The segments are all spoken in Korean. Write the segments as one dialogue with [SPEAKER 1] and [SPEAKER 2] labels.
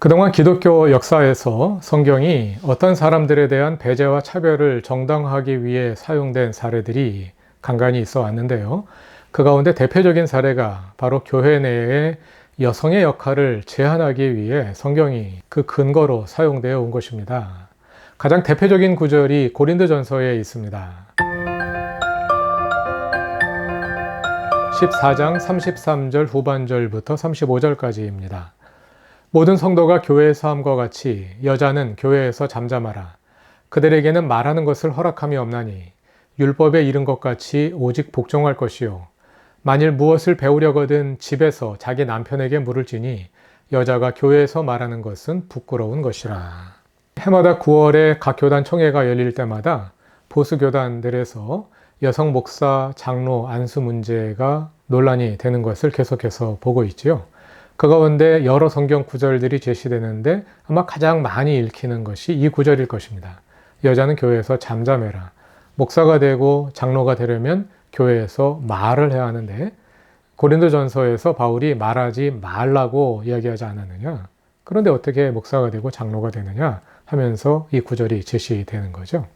[SPEAKER 1] 그동안 기독교 역사에서 성경이 어떤 사람들에 대한 배제와 차별을 정당화하기 위해 사용된 사례들이 간간히 있어 왔는데요. 그 가운데 대표적인 사례가 바로 교회 내에 여성의 역할을 제한하기 위해 성경이 그 근거로 사용되어 온 것입니다. 가장 대표적인 구절이 고린도전서에 있습니다. 14장 33절 후반절부터 35절까지입니다. 모든 성도가 교회의 삶과 같이 여자는 교회에서 잠잠하라. 그들에게는 말하는 것을 허락함이 없나니 율법에 이른 것 같이 오직 복종할 것이요. 만일 무엇을 배우려거든 집에서 자기 남편에게 물을지니 여자가 교회에서 말하는 것은 부끄러운 것이라. 해마다 9월에 각 교단 총회가 열릴 때마다 보수 교단들에서 여성 목사, 장로, 안수 문제가 논란이 되는 것을 계속해서 보고 있지요. 그 가운데 여러 성경 구절들이 제시되는데 아마 가장 많이 읽히는 것이 이 구절일 것입니다. 여자는 교회에서 잠잠해라. 목사가 되고 장로가 되려면 교회에서 말을 해야 하는데 고린도전서에서 바울이 말하지 말라고 이야기하지 않았느냐? 그런데 어떻게 목사가 되고 장로가 되느냐 하면서 이 구절이 제시되는 거죠.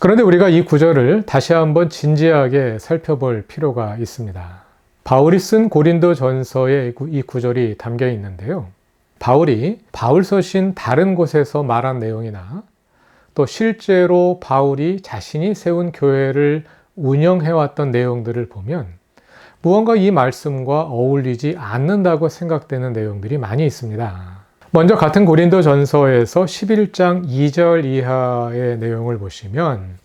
[SPEAKER 1] 그런데 우리가 이 구절을 다시 한번 진지하게 살펴볼 필요가 있습니다. 바울이 쓴 고린도 전서에 이 구절이 담겨 있는데요. 바울이 바울 서신 다른 곳에서 말한 내용이나 또 실제로 바울이 자신이 세운 교회를 운영해왔던 내용들을 보면 무언가 이 말씀과 어울리지 않는다고 생각되는 내용들이 많이 있습니다. 먼저 같은 고린도 전서에서 11장 2절 이하의 내용을 보시면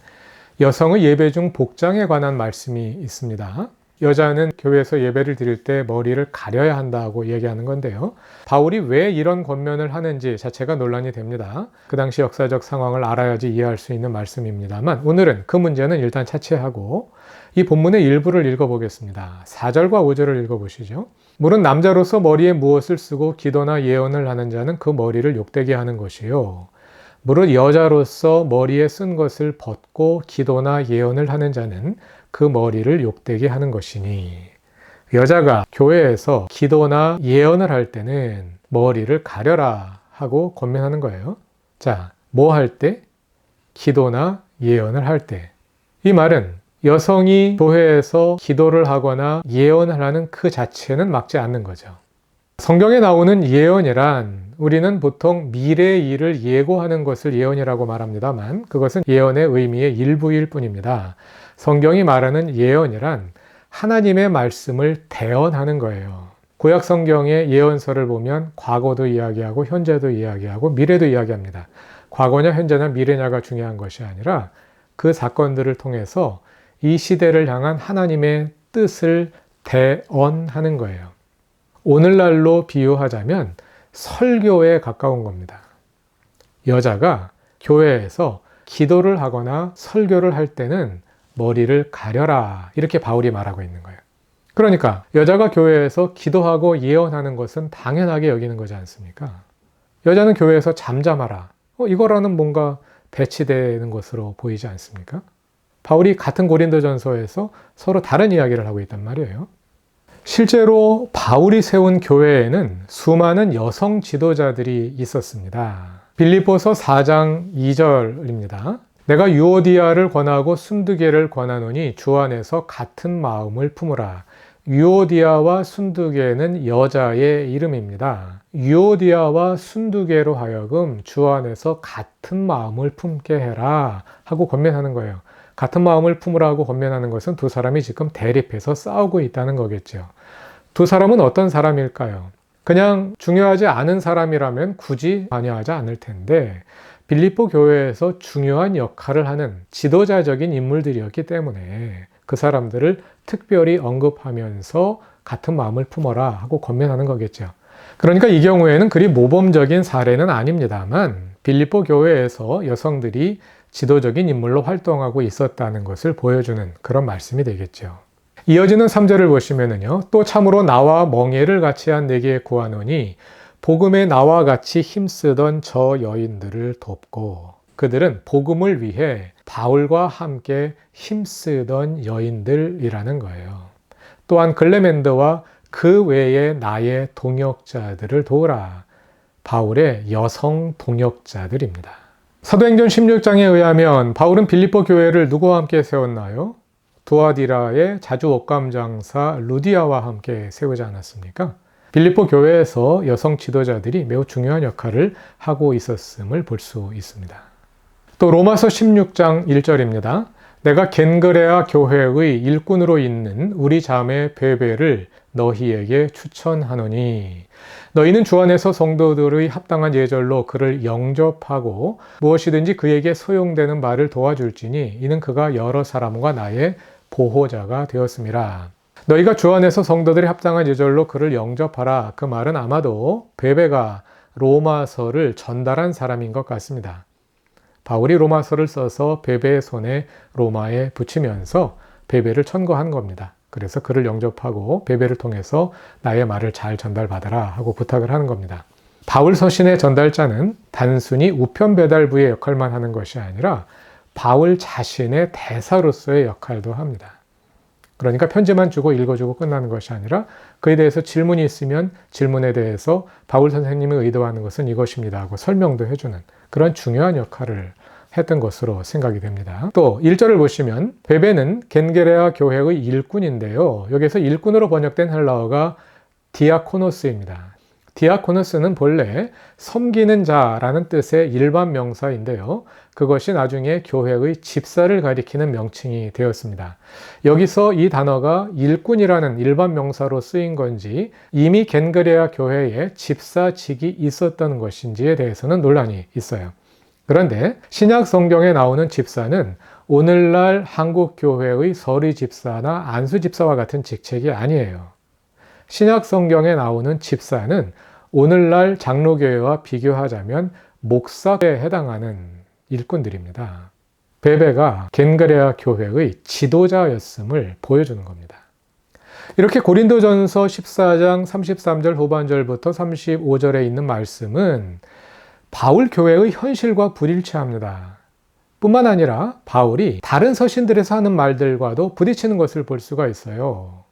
[SPEAKER 1] 여성의 예배 중 복장에 관한 말씀이 있습니다. 여자는 교회에서 예배를 드릴 때 머리를 가려야 한다고 얘기하는 건데요. 바울이 왜 이런 권면을 하는지 자체가 논란이 됩니다. 그 당시 역사적 상황을 알아야지 이해할 수 있는 말씀입니다만 오늘은 그 문제는 일단 차치하고 이 본문의 일부를 읽어보겠습니다. 4절과 5절을 읽어보시죠. 물은 남자로서 머리에 무엇을 쓰고 기도나 예언을 하는 자는 그 머리를 욕되게 하는 것이요. 무릇 여자로서 머리에 쓴 것을 벗고 기도나 예언을 하는 자는 그 머리를 욕되게 하는 것이니 여자가 교회에서 기도나 예언을 할 때는 머리를 가려라 하고 권면하는 거예요. 자, 뭐 할 때? 기도나 예언을 할 때. 이 말은 여성이 교회에서 기도를 하거나 예언을 하는 그 자체는 막지 않는 거죠. 성경에 나오는 예언이란 우리는 보통 미래의 일을 예고하는 것을 예언이라고 말합니다만 그것은 예언의 의미의 일부일 뿐입니다. 성경이 말하는 예언이란 하나님의 말씀을 대언하는 거예요. 구약 성경의 예언서를 보면 과거도 이야기하고 현재도 이야기하고 미래도 이야기합니다. 과거냐 현재냐 미래냐가 중요한 것이 아니라 그 사건들을 통해서 이 시대를 향한 하나님의 뜻을 대언하는 거예요. 오늘날로 비유하자면 설교에 가까운 겁니다. 여자가 교회에서 기도를 하거나 설교를 할 때는 머리를 가려라. 이렇게 바울이 말하고 있는 거예요. 그러니까 여자가 교회에서 기도하고 예언하는 것은 당연하게 여기는 거지 않습니까? 여자는 교회에서 잠잠하라. 어, 이거라는 뭔가 배치되는 것으로 보이지 않습니까? 바울이 같은 고린도전서에서 서로 다른 이야기를 하고 있단 말이에요. 실제로 바울이 세운 교회에는 수많은 여성 지도자들이 있었습니다. 빌립보서 4장 2절입니다. 내가 유오디아를 권하고 순두계를 권하노니 주 안에서 같은 마음을 품으라. 유오디아와 순두계는 여자의 이름입니다. 유오디아와 순두계로 하여금 주 안에서 같은 마음을 품게 해라 하고 권면하는 거예요. 같은 마음을 품으라고 권면하는 것은 두 사람이 지금 대립해서 싸우고 있다는 거겠죠. 두 사람은 어떤 사람일까요? 그냥 중요하지 않은 사람이라면 굳이 관여하지 않을 텐데 빌립보 교회에서 중요한 역할을 하는 지도자적인 인물들이었기 때문에 그 사람들을 특별히 언급하면서 같은 마음을 품어라 하고 권면하는 거겠죠. 그러니까 이 경우에는 그리 모범적인 사례는 아닙니다만 빌립보 교회에서 여성들이 지도적인 인물로 활동하고 있었다는 것을 보여주는 그런 말씀이 되겠죠. 이어지는 3절을 보시면은요, 또 참으로 나와 멍에를 같이 한 내게 구하노니 복음에 나와 같이 힘쓰던 저 여인들을 돕고 그들은 복음을 위해 바울과 함께 힘쓰던 여인들이라는 거예요. 또한 글레멘드와 그 외에 나의 동역자들을 도우라. 바울의 여성 동역자들입니다. 사도행전 16장에 의하면 바울은 빌립보 교회를 누구와 함께 세웠나요? 두아디라의 자주 옷감 장사 루디아와 함께 세우지 않았습니까? 빌립보 교회에서 여성 지도자들이 매우 중요한 역할을 하고 있었음을 볼 수 있습니다. 또 로마서 16장 1절입니다. 내가 겐그레아 교회의 일꾼으로 있는 우리 자매 베베를 너희에게 추천하노니 너희는 주 안에서 성도들의 합당한 예절로 그를 영접하고 무엇이든지 그에게 소용되는 말을 도와줄지니 이는 그가 여러 사람과 나의 보호자가 되었습니다. 너희가 주 안에서 성도들이 합당한 예절로 그를 영접하라. 그 말은 아마도 베베가 로마서를 전달한 사람인 것 같습니다. 바울이 로마서를 써서 베베의 손에 로마에 붙이면서 베베를 천거한 겁니다. 그래서 그를 영접하고 베베를 통해서 나의 말을 잘 전달받아라 하고 부탁을 하는 겁니다. 바울 서신의 전달자는 단순히 우편 배달부의 역할만 하는 것이 아니라 바울 자신의 대사로서의 역할도 합니다. 그러니까 편지만 주고 읽어주고 끝나는 것이 아니라 그에 대해서 질문이 있으면 질문에 대해서 바울 선생님이 의도하는 것은 이것입니다 하고 설명도 해주는 그런 중요한 역할을 했던 것으로 생각이 됩니다. 또 1절을 보시면 베베는 겐게레아 교회의 일꾼인데요. 여기서 일꾼으로 번역된 헬라어가 디아코노스입니다. 디아코노스는 본래 섬기는 자라는 뜻의 일반 명사인데요. 그것이 나중에 교회의 집사를 가리키는 명칭이 되었습니다. 여기서 이 단어가 일꾼이라는 일반 명사로 쓰인 건지 이미 겐그레아 교회에 집사직이 있었던 것인지에 대해서는 논란이 있어요. 그런데 신약 성경에 나오는 집사는 오늘날 한국 교회의 서리 집사나 안수 집사와 같은 직책이 아니에요. 신약 성경에 나오는 집사는 오늘날 장로교회와 비교하자면 목사에 해당하는 일꾼들입니다. 베베가 겐그레아 교회의 지도자였음을 보여주는 겁니다. 이렇게 고린도전서 14장 33절 후반절부터 35절에 있는 말씀은 바울 교회의 현실과 불일치합니다. 뿐만 아니라 바울이 다른 서신들에서 하는 말들과도 부딪히는 것을 볼 수가 있어요.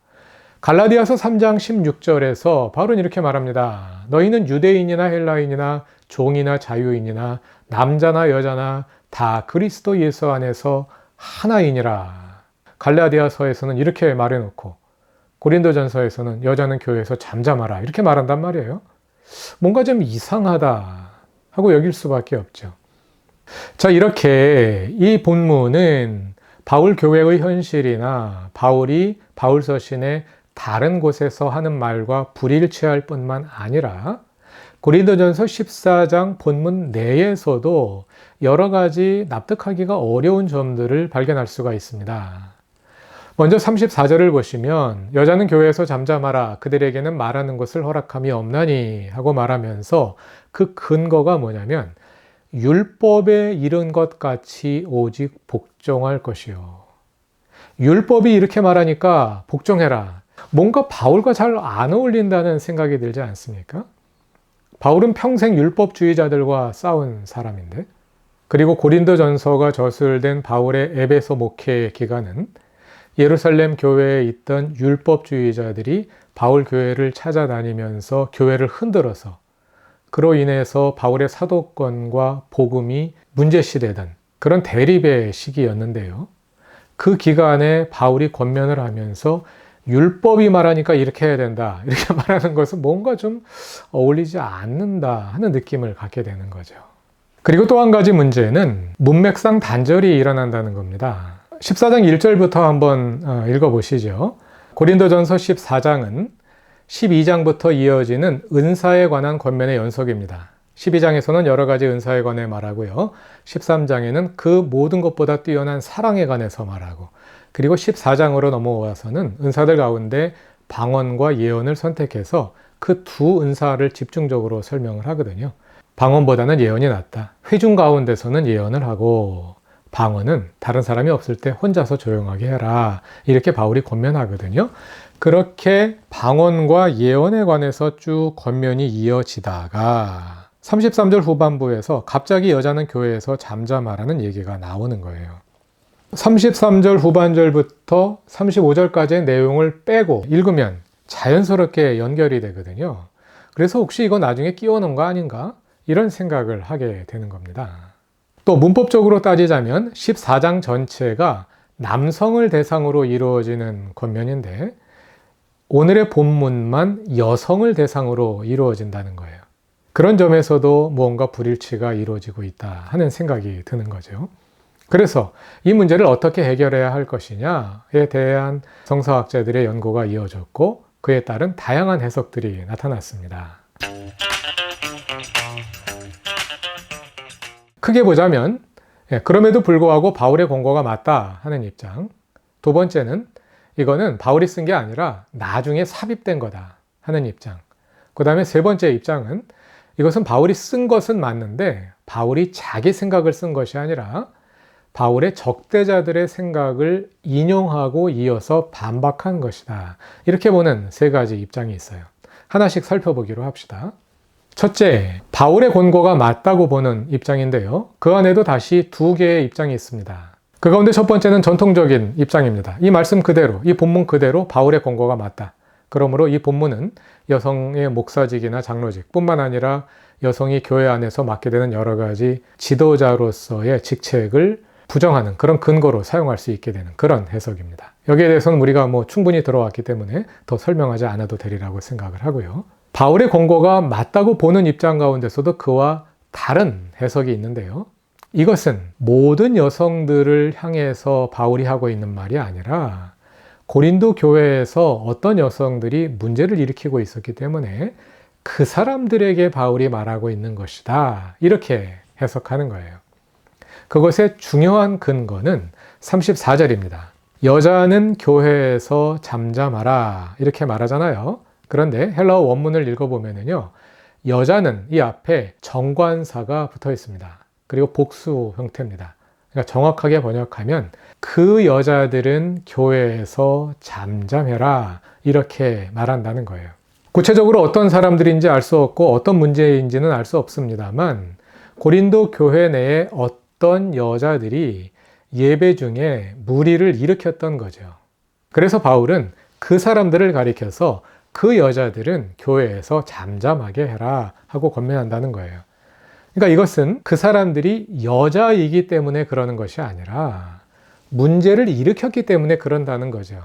[SPEAKER 1] 갈라디아서 3장 16절에서 바울은 이렇게 말합니다. 너희는 유대인이나 헬라인이나 종이나 자유인이나 남자나 여자나 다 그리스도 예수 안에서 하나이니라. 갈라디아서에서는 이렇게 말해놓고 고린도전서에서는 여자는 교회에서 잠잠하라 이렇게 말한단 말이에요. 뭔가 좀 이상하다 하고 여길 수밖에 없죠. 자 이렇게 이 본문은 바울 교회의 현실이나 바울이 바울 서신의 다른 곳에서 하는 말과 불일치할 뿐만 아니라 고린도전서 14장 본문 내에서도 여러 가지 납득하기가 어려운 점들을 발견할 수가 있습니다. 먼저 34절을 보시면 여자는 교회에서 잠잠하라 그들에게는 말하는 것을 허락함이 없나니 하고 말하면서 그 근거가 뭐냐면 율법에 이른 것 같이 오직 복종할 것이요. 율법이 이렇게 말하니까 복종해라. 뭔가 바울과 잘 안 어울린다는 생각이 들지 않습니까? 바울은 평생 율법주의자들과 싸운 사람인데, 그리고 고린도 전서가 저술된 바울의 에베소 목회 기간은 예루살렘 교회에 있던 율법주의자들이 바울 교회를 찾아다니면서 교회를 흔들어서 그로 인해서 바울의 사도권과 복음이 문제시되던 그런 대립의 시기였는데요. 그 기간에 바울이 권면을 하면서 율법이 말하니까 이렇게 해야 된다. 이렇게 말하는 것은 뭔가 좀 어울리지 않는다 하는 느낌을 갖게 되는 거죠. 그리고 또 한 가지 문제는 문맥상 단절이 일어난다는 겁니다. 14장 1절부터 한번 어, 읽어보시죠. 고린도전서 14장은 12장부터 이어지는 은사에 관한 권면의 연속입니다. 12장에서는 여러 가지 은사에 관해 말하고요. 13장에는 그 모든 것보다 뛰어난 사랑에 관해서 말하고, 그리고 14장으로 넘어와서는 은사들 가운데 방언과 예언을 선택해서 그 두 은사를 집중적으로 설명을 하거든요. 방언보다는 예언이 낫다. 회중 가운데서는 예언을 하고 방언은 다른 사람이 없을 때 혼자서 조용하게 해라. 이렇게 바울이 권면하거든요. 그렇게 방언과 예언에 관해서 쭉 권면이 이어지다가 33절 후반부에서 갑자기 여자는 교회에서 잠잠하라는 얘기가 나오는 거예요. 33절 후반절부터 35절까지의 내용을 빼고 읽으면 자연스럽게 연결이 되거든요. 그래서 혹시 이거 나중에 끼워 놓은 거 아닌가? 이런 생각을 하게 되는 겁니다. 또 문법적으로 따지자면 14장 전체가 남성을 대상으로 이루어지는 권면인데 오늘의 본문만 여성을 대상으로 이루어진다는 거예요. 그런 점에서도 무언가 불일치가 이루어지고 있다 하는 생각이 드는 거죠. 그래서 이 문제를 어떻게 해결해야 할 것이냐에 대한 성서학자들의 연구가 이어졌고 그에 따른 다양한 해석들이 나타났습니다. 크게 보자면 예, 그럼에도 불구하고 바울의 권고가 맞다 하는 입장. 두 번째는 이거는 바울이 쓴 게 아니라 나중에 삽입된 거다 하는 입장. 그 다음에 세 번째 입장은 이것은 바울이 쓴 것은 맞는데 바울이 자기 생각을 쓴 것이 아니라 바울의 적대자들의 생각을 인용하고 이어서 반박한 것이다. 이렇게 보는 세 가지 입장이 있어요. 하나씩 살펴보기로 합시다. 첫째, 바울의 권고가 맞다고 보는 입장인데요. 그 안에도 다시 두 개의 입장이 있습니다. 그 가운데 첫 번째는 전통적인 입장입니다. 이 말씀 그대로, 이 본문 그대로 바울의 권고가 맞다. 그러므로 이 본문은 여성의 목사직이나 장로직 뿐만 아니라 여성이 교회 안에서 맡게 되는 여러 가지 지도자로서의 직책을 부정하는 그런 근거로 사용할 수 있게 되는 그런 해석입니다. 여기에 대해서는 우리가 뭐 충분히 들어왔기 때문에 더 설명하지 않아도 되리라고 생각을 하고요. 바울의 권고가 맞다고 보는 입장 가운데서도 그와 다른 해석이 있는데요. 이것은 모든 여성들을 향해서 바울이 하고 있는 말이 아니라 고린도 교회에서 어떤 여성들이 문제를 일으키고 있었기 때문에 그 사람들에게 바울이 말하고 있는 것이다. 이렇게 해석하는 거예요. 그것의 중요한 근거는 34절입니다. 여자는 교회에서 잠잠하라. 이렇게 말하잖아요. 그런데 헬라어 원문을 읽어보면요. 여자는 이 앞에 정관사가 붙어 있습니다. 그리고 복수 형태입니다. 그러니까 정확하게 번역하면 그 여자들은 교회에서 잠잠해라. 이렇게 말한다는 거예요. 구체적으로 어떤 사람들인지 알 수 없고 어떤 문제인지는 알 수 없습니다만 고린도 교회 내에 어떤 어떤 여자들이 예배 중에 무리를 일으켰던 거죠. 그래서 바울은 그 사람들을 가리켜서 그 여자들은 교회에서 잠잠하게 해라 하고 권면한다는 거예요. 그러니까 이것은 그 사람들이 여자이기 때문에 그러는 것이 아니라 문제를 일으켰기 때문에 그런다는 거죠.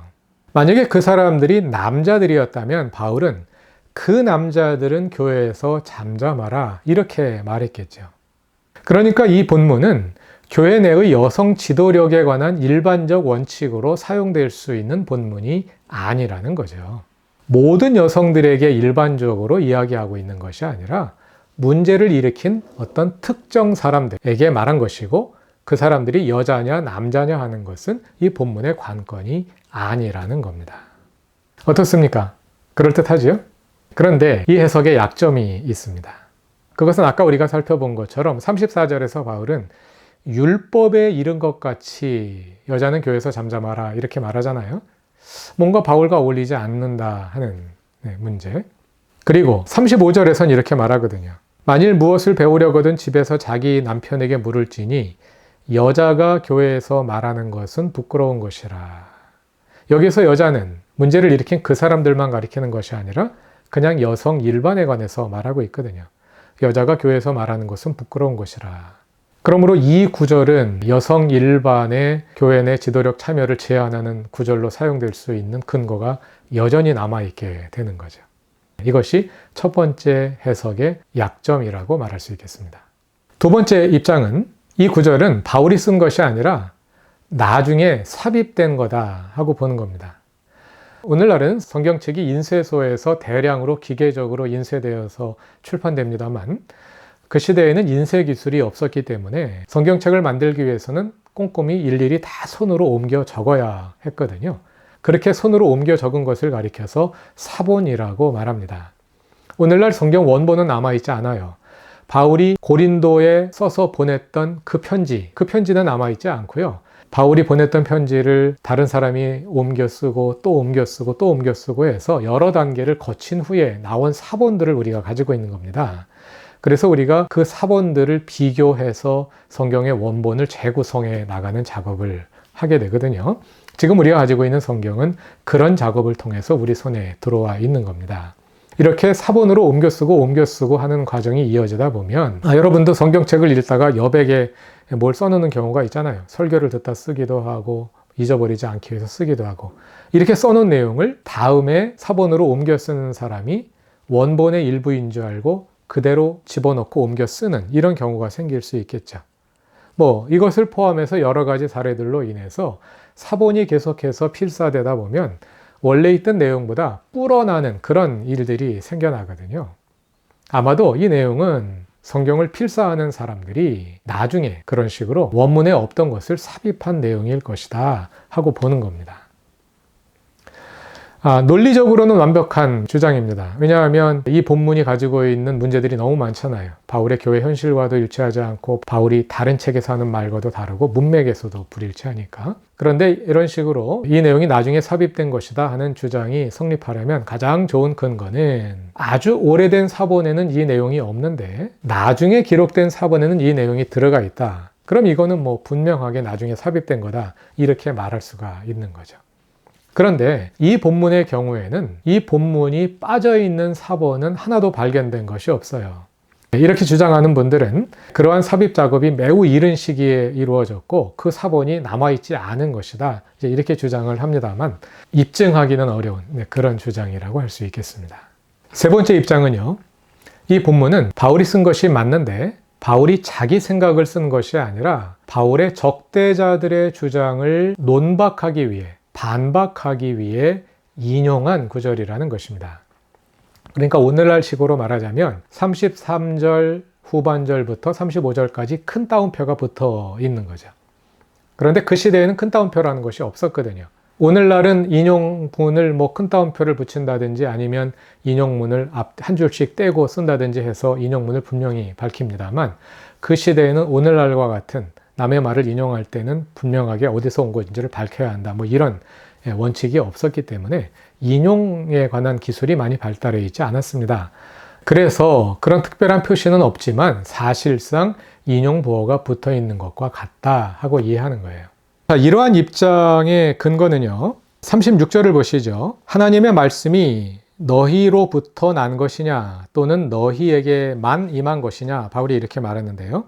[SPEAKER 1] 만약에 그 사람들이 남자들이었다면 바울은 그 남자들은 교회에서 잠잠하라 이렇게 말했겠죠. 그러니까 이 본문은 교회 내의 여성 지도력에 관한 일반적 원칙으로 사용될 수 있는 본문이 아니라는 거죠. 모든 여성들에게 일반적으로 이야기하고 있는 것이 아니라 문제를 일으킨 어떤 특정 사람들에게 말한 것이고 그 사람들이 여자냐 남자냐 하는 것은 이 본문의 관건이 아니라는 겁니다. 어떻습니까? 그럴듯하지요? 그런데 이 해석에 약점이 있습니다. 그것은 아까 우리가 살펴본 것처럼 34절에서 바울은 율법에 이른 것 같이 여자는 교회에서 잠잠하라 이렇게 말하잖아요. 뭔가 바울과 어울리지 않는다 하는 네, 문제. 그리고 35절에선 이렇게 말하거든요. 만일 무엇을 배우려거든 집에서 자기 남편에게 물을지니 여자가 교회에서 말하는 것은 부끄러운 것이라. 여기서 여자는 문제를 일으킨 그 사람들만 가리키는 것이 아니라 그냥 여성 일반에 관해서 말하고 있거든요. 여자가 교회에서 말하는 것은 부끄러운 것이라. 그러므로 이 구절은 여성 일반의 교회 내 지도력 참여를 제한하는 구절로 사용될 수 있는 근거가 여전히 남아있게 되는 거죠. 이것이 첫 번째 해석의 약점이라고 말할 수 있겠습니다. 두 번째 입장은 이 구절은 바울이 쓴 것이 아니라 나중에 삽입된 거다 하고 보는 겁니다. 오늘날은 성경책이 인쇄소에서 대량으로 기계적으로 인쇄되어서 출판됩니다만 그 시대에는 인쇄 기술이 없었기 때문에 성경책을 만들기 위해서는 꼼꼼히 일일이 다 손으로 옮겨 적어야 했거든요. 그렇게 손으로 옮겨 적은 것을 가리켜서 사본이라고 말합니다. 오늘날 성경 원본은 남아있지 않아요. 바울이 고린도에 써서 보냈던 그 편지, 그 편지는 남아있지 않고요. 바울이 보냈던 편지를 다른 사람이 옮겨 쓰고 또 옮겨 쓰고 또 옮겨 쓰고 해서 여러 단계를 거친 후에 나온 사본들을 우리가 가지고 있는 겁니다. 그래서 우리가 그 사본들을 비교해서 성경의 원본을 재구성해 나가는 작업을 하게 되거든요. 지금 우리가 가지고 있는 성경은 그런 작업을 통해서 우리 손에 들어와 있는 겁니다. 이렇게 사본으로 옮겨 쓰고 옮겨 쓰고 하는 과정이 이어지다 보면 아, 여러분도 성경책을 읽다가 여백에 뭘 써놓는 경우가 있잖아요. 설교를 듣다 쓰기도 하고 잊어버리지 않기 위해서 쓰기도 하고 이렇게 써놓은 내용을 다음에 사본으로 옮겨 쓰는 사람이 원본의 일부인 줄 알고 그대로 집어넣고 옮겨 쓰는 이런 경우가 생길 수 있겠죠. 뭐 이것을 포함해서 여러 가지 사례들로 인해서 사본이 계속해서 필사되다 보면 원래 있던 내용보다 불어나는 그런 일들이 생겨나거든요. 아마도 이 내용은 성경을 필사하는 사람들이 나중에 그런 식으로 원문에 없던 것을 삽입한 내용일 것이다 하고 보는 겁니다. 아, 논리적으로는 완벽한 주장입니다. 왜냐하면 이 본문이 가지고 있는 문제들이 너무 많잖아요. 바울의 교회 현실과도 일치하지 않고 바울이 다른 책에서 하는 말과도 다르고 문맥에서도 불일치하니까. 그런데 이런 식으로 이 내용이 나중에 삽입된 것이다 하는 주장이 성립하려면 가장 좋은 근거는 아주 오래된 사본에는 이 내용이 없는데 나중에 기록된 사본에는 이 내용이 들어가 있다. 그럼 이거는 뭐 분명하게 나중에 삽입된 거다. 이렇게 말할 수가 있는 거죠. 그런데 이 본문의 경우에는 이 본문이 빠져 있는 사본은 하나도 발견된 것이 없어요. 이렇게 주장하는 분들은 그러한 삽입 작업이 매우 이른 시기에 이루어졌고 그 사본이 남아있지 않은 것이다. 이렇게 주장을 합니다만 입증하기는 어려운 네, 그런 주장이라고 할 수 있겠습니다. 세 번째 입장은요. 이 본문은 바울이 쓴 것이 맞는데 바울이 자기 생각을 쓴 것이 아니라 바울의 적대자들의 주장을 논박하기 위해 반박하기 위해 인용한 구절이라는 것입니다. 그러니까 오늘날 식으로 말하자면 33절 후반절부터 35절까지 큰 따옴표가 붙어 있는 거죠. 그런데 그 시대에는 큰 따옴표라는 것이 없었거든요. 오늘날은 인용문을 뭐 큰 따옴표를 붙인다든지 아니면 인용문을 앞 한 줄씩 떼고 쓴다든지 해서 인용문을 분명히 밝힙니다만 그 시대에는 오늘날과 같은 남의 말을 인용할 때는 분명하게 어디서 온 것인지를 밝혀야 한다. 뭐 이런 예, 원칙이 없었기 때문에 인용에 관한 기술이 많이 발달해 있지 않았습니다. 그래서 그런 특별한 표시는 없지만 사실상 인용 보호가 붙어 있는 것과 같다 하고 이해하는 거예요. 자, 이러한 입장의 근거는요. 36절을 보시죠. 하나님의 말씀이 너희로부터 난 것이냐 또는 너희에게만 임한 것이냐 바울이 이렇게 말했는데요.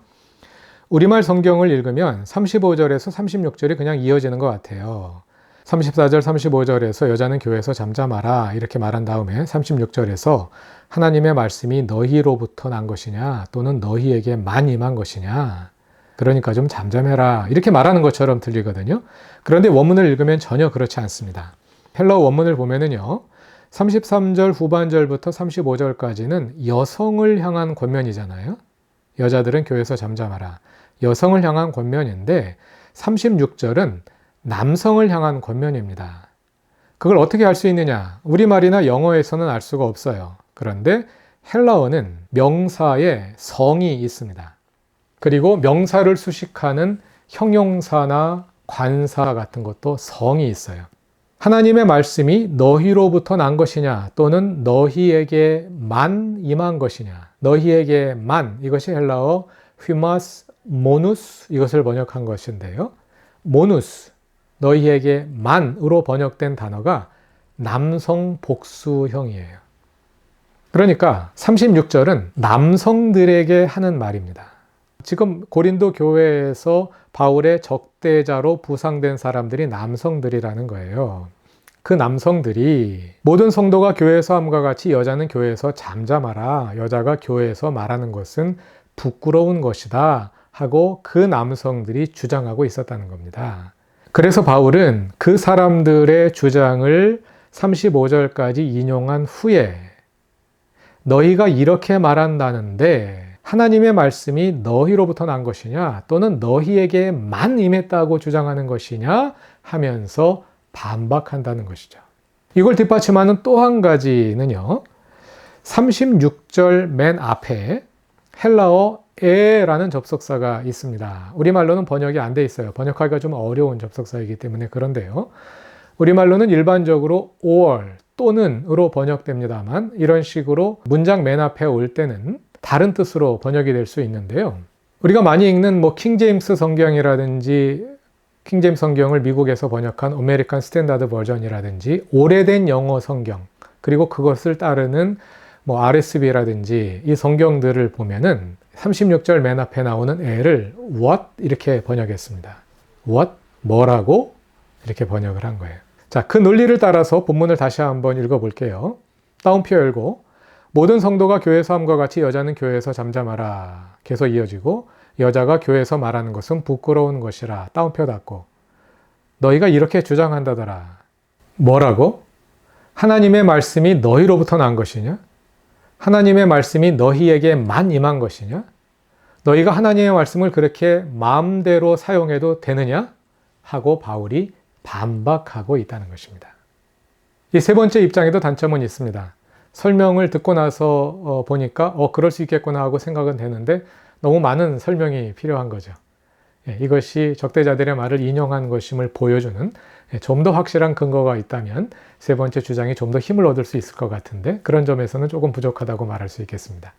[SPEAKER 1] 우리말 성경을 읽으면 35절에서 36절이 그냥 이어지는 것 같아요. 34절, 35절에서 여자는 교회에서 잠잠하라 이렇게 말한 다음에 36절에서 하나님의 말씀이 너희로부터 난 것이냐 또는 너희에게만 임한 것이냐 그러니까 좀 잠잠해라 이렇게 말하는 것처럼 들리거든요. 그런데 원문을 읽으면 전혀 그렇지 않습니다. 헬러 원문을 보면은요. 33절 후반절부터 35절까지는 여성을 향한 권면이잖아요. 여자들은 교회에서 잠잠하라. 여성을 향한 권면인데 36절은 남성을 향한 권면입니다. 그걸 어떻게 알 수 있느냐? 우리말이나 영어에서는 알 수가 없어요. 그런데 헬라어는 명사에 성이 있습니다. 그리고 명사를 수식하는 형용사나 관사 같은 것도 성이 있어요. 하나님의 말씀이 너희로부터 난 것이냐 또는 너희에게만 임한 것이냐 너희에게만 이것이 헬라어 휘마스 모누스 이것을 번역한 것인데요. 모누스 너희에게 만으로 번역된 단어가 남성 복수형이에요. 그러니까 36절은 남성들에게 하는 말입니다. 지금 고린도 교회에서 바울의 적대자로 부상된 사람들이 남성들이라는 거예요. 그 남성들이 모든 성도가 교회에서 함과 같이 여자는 교회에서 잠잠하라. 여자가 교회에서 말하는 것은 부끄러운 것이다. 하고 그 남성들이 주장하고 있었다는 겁니다. 그래서 바울은 그 사람들의 주장을 35절까지 인용한 후에 너희가 이렇게 말한다는데 하나님의 말씀이 너희로부터 난 것이냐 또는 너희에게만 임했다고 주장하는 것이냐 하면서 반박한다는 것이죠. 이걸 뒷받침하는 또 한 가지는요. 36절 맨 앞에 헬라어 에라는 접속사가 있습니다. 우리말로는 번역이 안 돼 있어요. 번역하기가 좀 어려운 접속사이기 때문에 그런데요. 우리말로는 일반적으로 or 또는으로 번역됩니다만 이런 식으로 문장 맨 앞에 올 때는 다른 뜻으로 번역이 될 수 있는데요. 우리가 많이 읽는 뭐 킹제임스 성경이라든지 킹제임스 성경을 미국에서 번역한 아메리칸 스탠다드 버전이라든지 오래된 영어 성경 그리고 그것을 따르는 뭐 RSV라든지 이 성경들을 보면은 36절 맨 앞에 나오는 애를 what 이렇게 번역했습니다. what 뭐라고 이렇게 번역을 한 거예요. 자, 그 논리를 따라서 본문을 다시 한번 읽어 볼게요. 따옴표 열고 모든 성도가 교회에서 함과 같이 여자는 교회에서 잠잠하라. 계속 이어지고 여자가 교회에서 말하는 것은 부끄러운 것이라. 따옴표 닫고 너희가 이렇게 주장한다더라. 뭐라고? 하나님의 말씀이 너희로부터 난 것이냐? 하나님의 말씀이 너희에게만 임한 것이냐? 너희가 하나님의 말씀을 그렇게 마음대로 사용해도 되느냐? 하고 바울이 반박하고 있다는 것입니다. 이 세 번째 입장에도 단점은 있습니다. 설명을 듣고 나서 어, 보니까 어 그럴 수 있겠구나 하고 생각은 되는데 너무 많은 설명이 필요한 거죠. 예, 이것이 적대자들의 말을 인용한 것임을 보여주는 예, 좀더 확실한 근거가 있다면 세 번째 주장이 좀 더 힘을 얻을 수 있을 것 같은데 그런 점에서는 조금 부족하다고 말할 수 있겠습니다.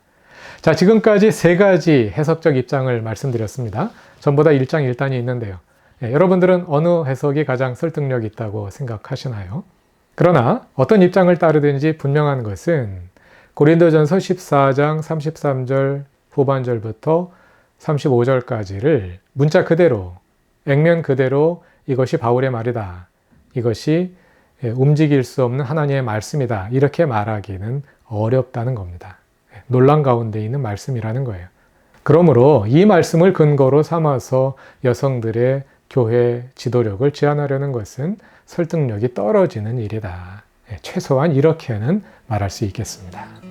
[SPEAKER 1] 자, 지금까지 세 가지 해석적 입장을 말씀드렸습니다. 전부 다 일장 일단이 있는데요. 예, 여러분들은 어느 해석이 가장 설득력 있다고 생각하시나요? 그러나 어떤 입장을 따르든지 분명한 것은 고린도전서 14장 33절 후반절부터 35절까지를 문자 그대로 액면 그대로 이것이 바울의 말이다. 이것이 예, 움직일 수 없는 하나님의 말씀이다. 이렇게 말하기는 어렵다는 겁니다. 예, 논란 가운데 있는 말씀이라는 거예요. 그러므로 이 말씀을 근거로 삼아서 여성들의 교회 지도력을 제한하려는 것은 설득력이 떨어지는 일이다. 예, 최소한 이렇게는 말할 수 있겠습니다.